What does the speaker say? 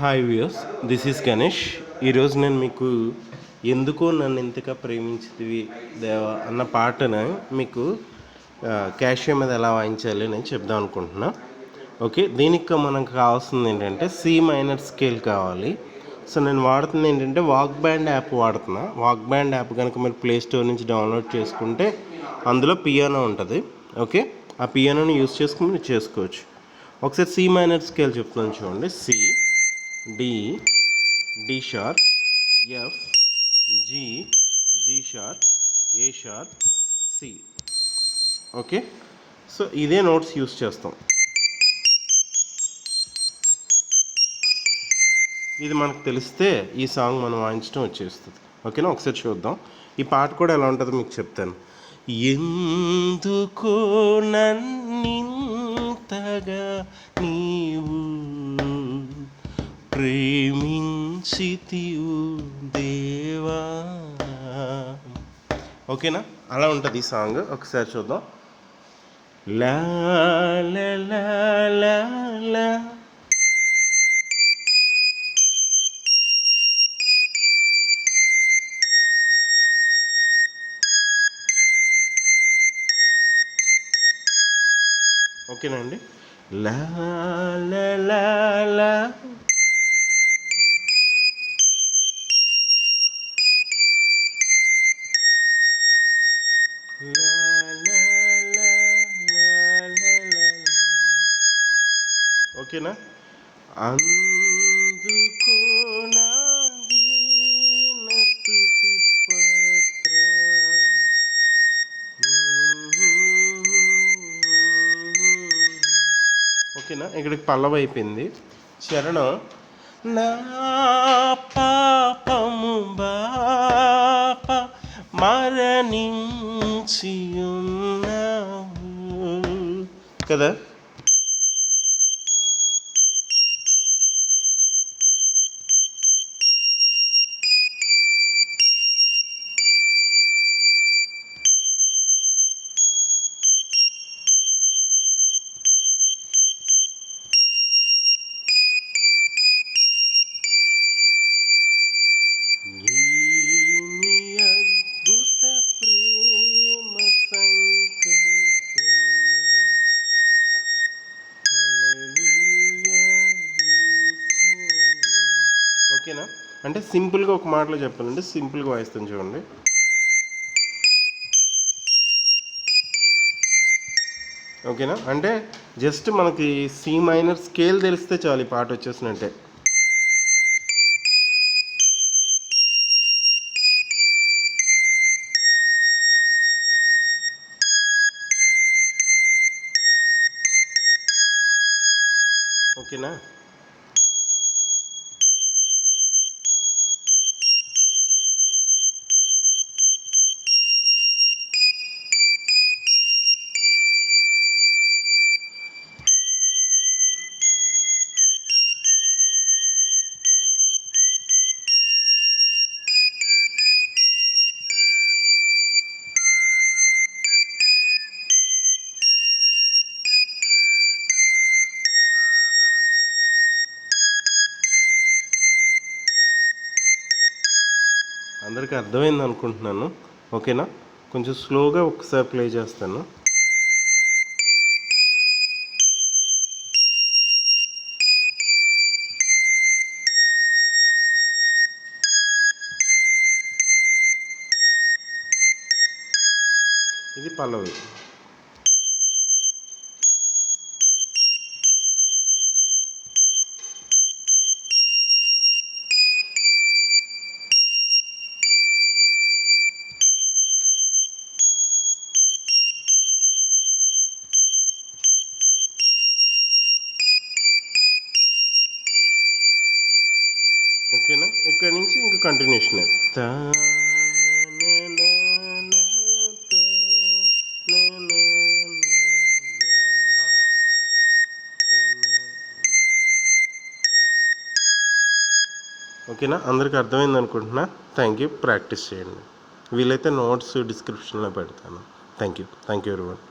Hi views this is Ganesh ఈరోజు నేను మీకు ఎందుకో నన్ను ఇంతగా ప్రేమించింది దేవా అన్న పాటను మీకు క్యాషియో మీద ఎలా వాయించాలి అని చెప్దాం అనుకుంటున్నా. ఓకే దీనికి మనకు కావాల్సింది ఏంటంటే సి మైనర్ స్కేల్ కావాలి. సో నేను వాడుతుంది ఏంటంటే వాక్ బ్యాండ్ యాప్ వాడుతున్నా. వాక్ బ్యాండ్ యాప్ కనుక మీరు ప్లే స్టోర్ నుంచి డౌన్లోడ్ చేసుకుంటే అందులో పియానో ఉంటుంది. ఓకే ఆ పియానోని యూస్ చేసుకుని మీరు చేసుకోవచ్చు. ఒకసారి సి మైనర్ స్కేల్ చెప్తున్నాను చూడండి. C D D sharp F G G sharp A sharp C okay so ఇదే నోట్స్ యూస్ చేస్తాం. ఇది మనకు తెలిస్తే ఈ సాంగ్ మనం వాయించడం వచ్చేస్తుంది. ఓకేనా ఒకసారి చూద్దాం. ఈ పాట కూడా ఎలా ఉంటుందో మీకు చెప్తాను. ఎందుకో నన్నింతగా ప్రేమించితివు దేవా ఓకేనా? అలా ఉంటుంది ఈ సాంగ్. ఒకసారి చూద్దాం. లా లా లా లా ఓకేనా అండి? లా లా లా. ఓకేనా? అందుకో ఓకేనా? ఇక్కడికి పల్లవ అయిపోయింది. చరణం నా పాపము బాప మరణించి ఉన్నావు కదా? ఓకేనా? అంటే సింపుల్గా ఒక మాటలో చెప్పాలంటే సింపుల్గా వాయిస్తాను చూడండి. ఓకేనా? అంటే జస్ట్ మనకి సి మైనర్ స్కేల్ తెలిస్తే చాలు ఈ పాట వచ్చేసినట్టే. ఓకేనా? అందరికీ అర్థమైంది అనుకుంటున్నాను. ఓకేనా? కొంచెం స్లోగా ఒకసారి ప్లే చేస్తాను. ఇది పల్లవి. ఓకేనా? ఇక్కడ నుంచి ఇంకా కంటిన్యూషన్. ఓకేనా? అందరికి అర్థమైంది అనుకుంటున్నా. థ్యాంక్ యూ ప్రాక్టీస్ చేయండి. వీలైతే నోట్స్ డిస్క్రిప్షన్లో పెడతాను. Thank you thank you everyone